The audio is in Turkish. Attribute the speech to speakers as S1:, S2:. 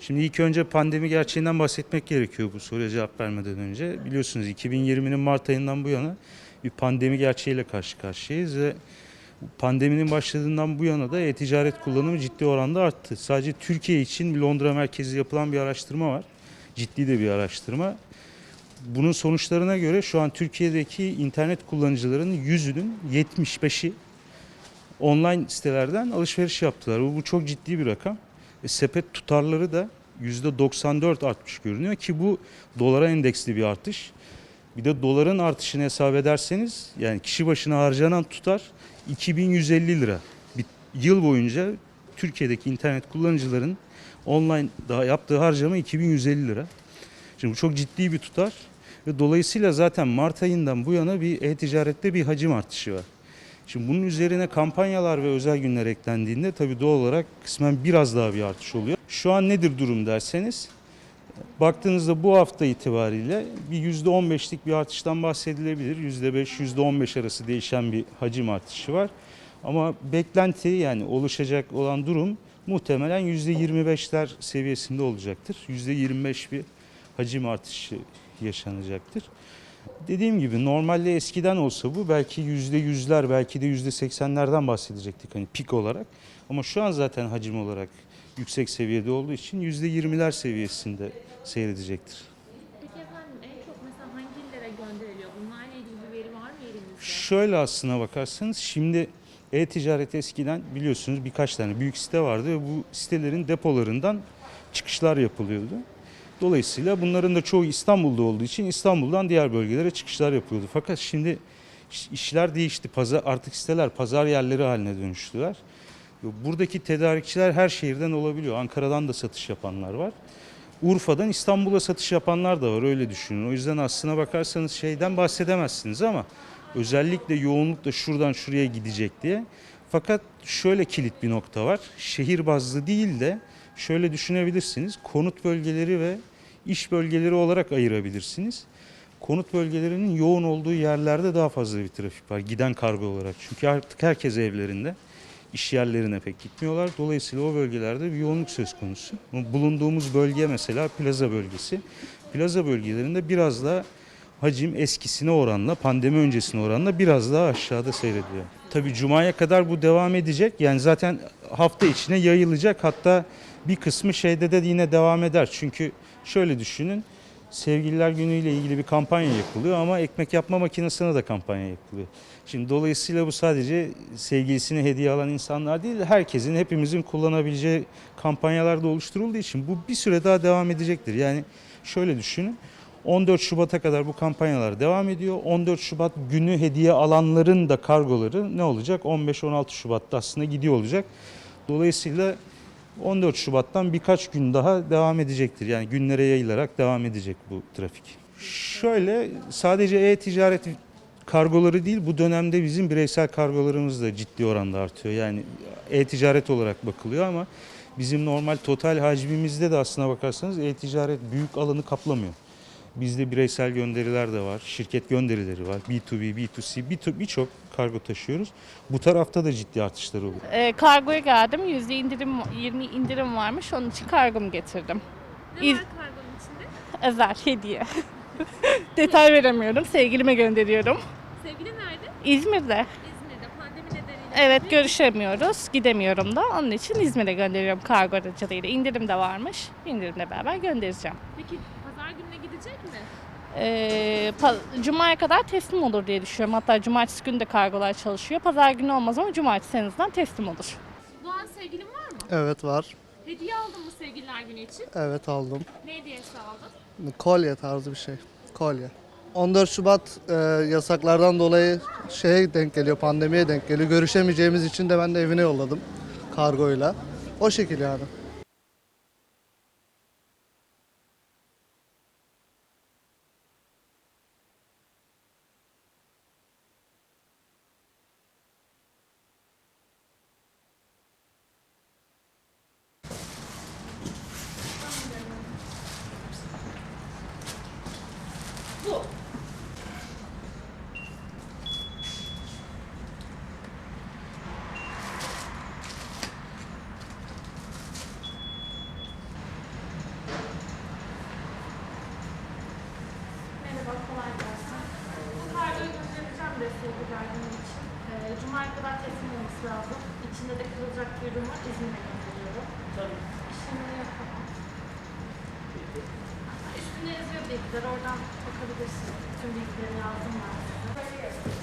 S1: Şimdi ilk önce pandemi gerçeğinden bahsetmek gerekiyor bu soruya cevap vermeden önce. Biliyorsunuz 2020'nin Mart ayından bu yana bir pandemi gerçeğiyle karşı karşıyayız ve pandeminin başladığından bu yana da e-ticaret kullanımı ciddi oranda arttı. Sadece Türkiye için Londra merkezli yapılan bir araştırma var. Ciddi de bir araştırma. Bunun sonuçlarına göre şu an Türkiye'deki internet kullanıcılarının yüzünün 75'i online sitelerden alışveriş yaptılar. Bu, bu çok ciddi bir rakam. E, sepet tutarları da %94 artmış görünüyor ki bu dolara endeksli bir artış. Bir de doların artışını hesap ederseniz yani kişi başına harcanan tutar 2150 lira. Bir yıl boyunca Türkiye'deki internet kullanıcıların online daha yaptığı harcama 2150 lira. Şimdi bu çok ciddi bir tutar ve dolayısıyla zaten Mart ayından bu yana bir e-ticarette bir hacim artışı var. Şimdi bunun üzerine kampanyalar ve özel günler eklendiğinde tabii doğal olarak kısmen biraz daha bir artış oluyor. Şu an nedir durum derseniz baktığınızda bu hafta itibariyle bir %15'lik bir artıştan bahsedilebilir. %5, %15 arası değişen bir hacim artışı var. Ama beklenti yani oluşacak olan durum muhtemelen %25'ler seviyesinde olacaktır. %25 bir hacim artışı yaşanacaktır. Dediğim gibi normalde eskiden olsa bu belki yüzde yüzler belki de yüzde seksenlerden bahsedecektik hani pik olarak. Ama şu an zaten hacim olarak yüksek seviyede olduğu için yüzde yirmiler seviyesinde seyredecektir.
S2: Peki efendim en çok mesela hangi illere gönderiliyor? Bunlarla ilgili bir veri var mı elimizde?
S1: Şöyle aslına bakarsanız şimdi e-ticaret eskiden biliyorsunuz birkaç tane büyük site vardı ve bu sitelerin depolarından çıkışlar yapılıyordu. Dolayısıyla bunların da çoğu İstanbul'da olduğu için İstanbul'dan diğer bölgelere çıkışlar yapıyordu. Fakat şimdi iş- işler değişti. Pazar, artık siteler pazar yerleri haline dönüştüler. Buradaki tedarikçiler her şehirden olabiliyor. Ankara'dan da satış yapanlar var. Urfa'dan İstanbul'a satış yapanlar da var öyle düşünün. O yüzden aslına bakarsanız şeyden bahsedemezsiniz ama özellikle yoğunlukla şuradan şuraya gidecek diye. Fakat şöyle kilit bir nokta var. Şehir bazlı değil de şöyle düşünebilirsiniz. Konut bölgeleri ve iş bölgeleri olarak ayırabilirsiniz. Konut bölgelerinin yoğun olduğu yerlerde daha fazla bir trafik var giden kargo olarak. Çünkü artık herkes evlerinde iş yerlerine pek gitmiyorlar. Dolayısıyla o bölgelerde bir yoğunluk söz konusu. Bulunduğumuz bölge mesela plaza bölgesi. Plaza bölgelerinde biraz daha hacim eskisine oranla, pandemi öncesine oranla biraz daha aşağıda seyrediyor. Tabii Cuma'ya kadar bu devam edecek. Yani zaten hafta içine yayılacak. Hatta bir kısmı şeyde de yine devam eder. Çünkü şöyle düşünün. Sevgililer Günü ile ilgili bir kampanya yapılıyor ama ekmek yapma makinesine de kampanya yapılıyor. Şimdi dolayısıyla bu sadece sevgilisine hediye alan insanlar değil, herkesin, hepimizin kullanabileceği kampanyalarda oluşturulduğu için bu bir süre daha devam edecektir. Yani şöyle düşünün. 14 Şubat'a kadar bu kampanyalar devam ediyor. 14 Şubat günü hediye alanların da kargoları ne olacak? 15-16 Şubat'ta aslında gidiyor olacak. Dolayısıyla 14 Şubat'tan birkaç gün daha devam edecektir. Yani günlere yayılarak devam edecek bu trafik. Şöyle sadece e-ticaret kargoları değil bu dönemde bizim bireysel kargolarımız da ciddi oranda artıyor. Yani e-ticaret olarak bakılıyor ama bizim normal total hacmimizde de aslına bakarsanız e-ticaret büyük alanı kaplamıyor. Bizde bireysel gönderiler de var, şirket gönderileri var, B2B, B2C, birçok- birçok kargo taşıyoruz. Bu tarafta da ciddi artışlar oluyor.
S3: E, kargoya geldim. Yüzde indirim, 20 indirim varmış. Onun için kargomu getirdim.
S2: Ne var kargonun içinde?
S3: Özel hediye. Detay veremiyorum. Sevgilime gönderiyorum.
S2: Sevgili nerede?
S3: İzmir'de.
S2: İzmir'de pandemi nedeniyle.
S3: Evet görüşemiyoruz. Gidemiyorum da. Onun için İzmir'e gönderiyorum kargo aracılığıyla. İndirim de varmış. İndirimle beraber göndereceğim.
S2: Peki gidecek mi?
S3: Ee, Cuma'ya kadar teslim olur diye düşünüyorum. Hatta cumartesi günü de kargolar çalışıyor. Pazar günü olmaz ama cumartesi en azından teslim olur.
S2: Doğan sevgilin var mı?
S4: Evet var.
S2: Hediye aldın mı sevgililer günü için?
S4: Evet aldım.
S2: Ne hediyesi aldın?
S4: Kolye tarzı bir şey. Kolye. 14 Şubat e, yasaklardan dolayı şeye denk geliyor, pandemiye denk geliyor. Görüşemeyeceğimiz için de ben de evine yolladım kargoyla. O şekil yani.
S5: verdiğim için. Ee, e, Cuma'ya kadar teslim olması lazım. İçinde de kırılacak bir ürün var. İzmir'e gönderiyorum.
S3: Tabii.
S5: İşlemini yapamam. Üstünde yazıyor bilgiler. Oradan bakabilirsiniz. Tüm bilgileri yazdım ben size. Böyle yazıyor.